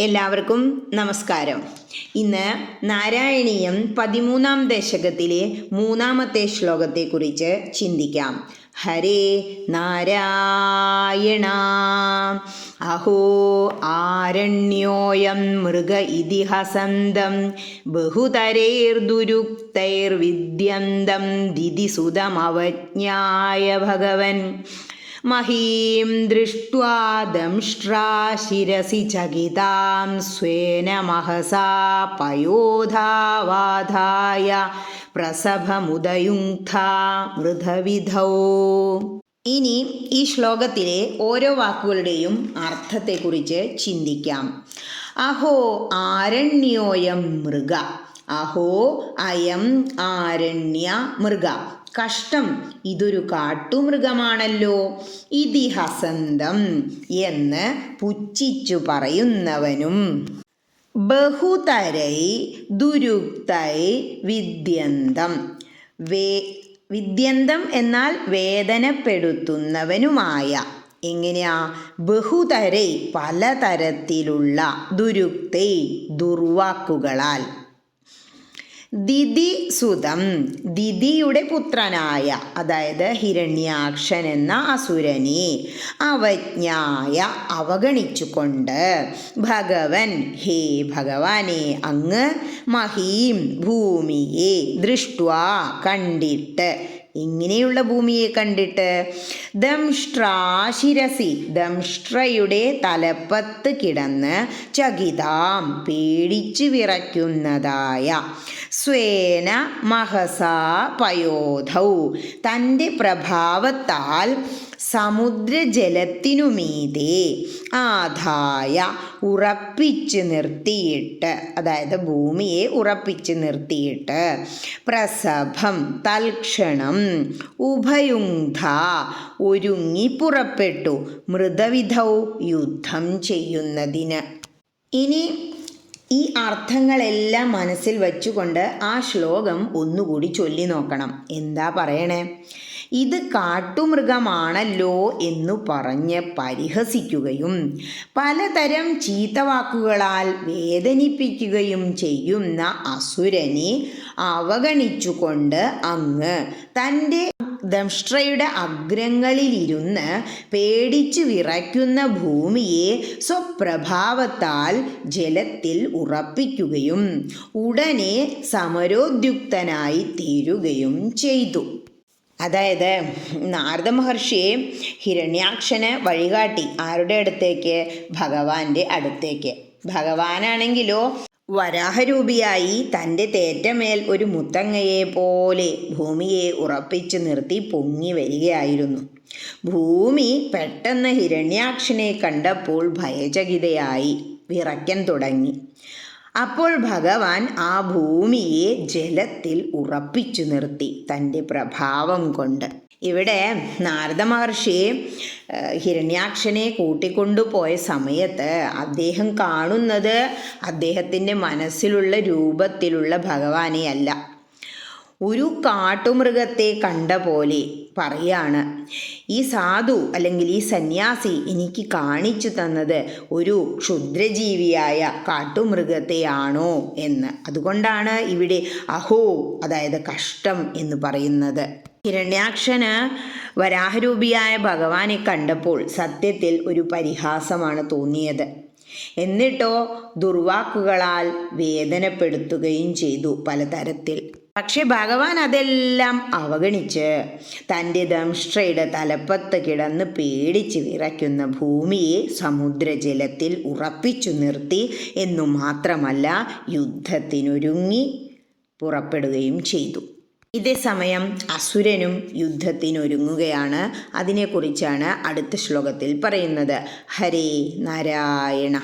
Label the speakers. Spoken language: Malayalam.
Speaker 1: എല്ലാവർക്കും നമസ്കാരം. ഇന്ന് നാരായണീയം പതിമൂന്നാം ദശകത്തിലെ മൂന്നാമത്തെ ശ്ലോകത്തെക്കുറിച്ച് ചിന്തിക്കാം. ഹരേ നാരായണ. അഹോ ആരണ്യോയം മൃഗ ഇതിഹസന്തം. ബഹുതരൈർദുരുക്തൈർവിദ്യന്തം ദിതിസുതമവജ്ഞായ ഭഗവൻ. മഹീം ദൃഷ്ട്വാ ശിരസി ചകിതാം സ്വേന മഹസാ പയോധാവാധായ പ്രസഭമുദയുങ്ധ മൃതവിധൗ ഇനി ഈ ശ്ലോകത്തിലെ ഓരോ വാക്കുകളുടെയും അർത്ഥത്തെക്കുറിച്ച് ചിന്തിക്കാം. അഹോ ആരണ്യോയം മൃഗ. അഹോ അയം ആരണ്യ മൃഗ. കഷ്ടം ഇതൊരു കാട്ടുമൃഗമാണല്ലോ. ഇതിഹസന്തം എന്ന് പുച്ഛിച്ചു പറയുന്നവനും. ബഹുതരൈ ദുരുക്തൈ വിദ്യന്തം. വേ വിദ്യന്തം എന്നാൽ വേദനപ്പെടുത്തുന്നവനുമായ. എങ്ങനെയാ? ബഹുതരൈ പലതരത്തിലുള്ള ദുരുക്തൈ ദുർവാക്കുകളാൽ. ദിതി സുതം ദിതിയുടെ പുത്രനായ അതായത് ഹിരണ്യാക്ഷൻ എന്ന അസുരനെ അവജ്ഞായ അവഗണിച്ചുകൊണ്ട് ഭഗവൻ ഹേ ഭഗവാനെ അങ്ങ് മഹീം ഭൂമിയെ ദൃഷ്ട കണ്ടിട്ട് ഇങ്ങനെയുള്ള ഭൂമിയെ കണ്ടിട്ട് ദംഷ്ട്രാശിരസി ദംഷ്ട്രയുടെ തലപ്പത്ത് കിടന്ന് ചകിതാം പേടിച്ചു വിറയ്ക്കുന്നതായ സ്വേന മഹസാ പയോധൗ. തന്റെ പ്രഭാവത്താൽ സമുദ്രജലത്തിനുമീതെ ആധായ ഉറപ്പിച്ച് നിർത്തിയിട്ട് അതായത് ഭൂമിയെ ഉറപ്പിച്ച് നിർത്തിയിട്ട് പ്രസഭം തൽക്ഷണം ഉഭയുങ്ധ ഒരുങ്ങി പുറപ്പെട്ടു മൃതവിധൗ യുദ്ധം ചെയ്യുന്നതിന്. ഇനി ഈ അർത്ഥങ്ങളെല്ലാം മനസ്സിൽ വച്ചുകൊണ്ട് ആ ശ്ലോകം ഒന്നുകൂടി ചൊല്ലി നോക്കണം. എന്താ പറയണേ? ഇത് കാട്ടുമൃഗമാണല്ലോ എന്നു പറഞ്ഞ് പരിഹസിക്കുകയും പലതരം ചീത്തവാക്കുകളാൽ വേദനിപ്പിക്കുകയും ചെയ്യുന്ന അസുരനെ അവഗണിച്ചുകൊണ്ട് അങ്ങ് തന്റെ ദംഷ്ട്രയുടെ അഗ്രങ്ങളിലിരുന്ന് പേടിച്ചു വിറയ്ക്കുന്ന ഭൂമിയെ സ്വപ്രഭാവത്താൽ ജലത്തിൽ ഉറപ്പിക്കുകയും ഉടനെ സമരോദ്യുക്തനായി തീരുകയും ചെയ്തു. അതായത് നാരദ മഹർഷിയെ ഹിരണ്യാക്ഷന് വഴികാട്ടി ആരുടെ അടുത്തേക്ക്? ഭഗവാന്റെ അടുത്തേക്ക്. ഭഗവാനാണെങ്കിലോ വരാഹരൂപിയായി തന്റെ തേറ്റമേൽ ഒരു മുത്തങ്ങയെ പോലെ ഭൂമിയെ ഉറപ്പിച്ചു നിർത്തി പൊങ്ങി വരികയായിരുന്നു. ഭൂമി പെട്ടെന്ന് ഹിരണ്യാക്ഷനെ കണ്ടപ്പോൾ ഭയചകിതയായി വിറയ്ക്കാൻ തുടങ്ങി. അപ്പോൾ ഭഗവാൻ ആ ഭൂമിയെ ജലത്തിൽ ഉറപ്പിച്ചു നിർത്തി തന്റെ പ്രഭാവം കൊണ്ട്. ഇവിടെ നാരദ മഹർഷി ഹിരണ്യാക്ഷനെ കൂട്ടിക്കൊണ്ടുപോയ സമയത്ത് അദ്ദേഹം കാണുന്നത് അദ്ദേഹത്തിന്റെ മനസ്സിലുള്ള രൂപത്തിലുള്ള ഭഗവാനെ അല്ല ഒരു കാട്ടുമൃഗത്തെ കണ്ട പോലെ പറയാണ്. ഈ സാധു അല്ലെങ്കിൽ ഈ സന്യാസി എനിക്ക് കാണിച്ചു തന്നത് ഒരു ക്ഷുദ്രജീവിയായ കാട്ടുമൃഗത്തെയാണോ എന്ന്. അതുകൊണ്ടാണ് ഇവിടെ അഹോ അതായത് കഷ്ടം എന്ന് പറയുന്നത്. ഹിരണ്യാക്ഷന് വരാഹരൂപിയായ ഭഗവാനെ കണ്ടപ്പോൾ സത്യത്തിൽ ഒരു പരിഹാസമാണ് തോന്നിയത്. എന്നിട്ടോ ദുർവാക്കുകളാൽ വേദനപ്പെടുത്തുകയും ചെയ്തു പലതരത്തിൽ. പക്ഷെ ഭഗവാൻ അതെല്ലാം അവഗണിച്ച് തന്റെ ദംഷ്ട്രയുടെ തലപ്പത്ത് കിടന്ന് പേടിച്ച് വിറയ്ക്കുന്ന ഭൂമിയെ സമുദ്രജലത്തിൽ ഉറപ്പിച്ചു നിർത്തി എന്നു മാത്രമല്ല യുദ്ധത്തിനൊരുങ്ങി പുറപ്പെടുകയും ചെയ്തു. ഇതേ സമയം അസുരനും യുദ്ധത്തിനൊരുങ്ങുകയാണ്. അതിനെക്കുറിച്ചാണ് അടുത്ത ശ്ലോകത്തിൽ പറയുന്നത്. ഹരേ നാരായണ.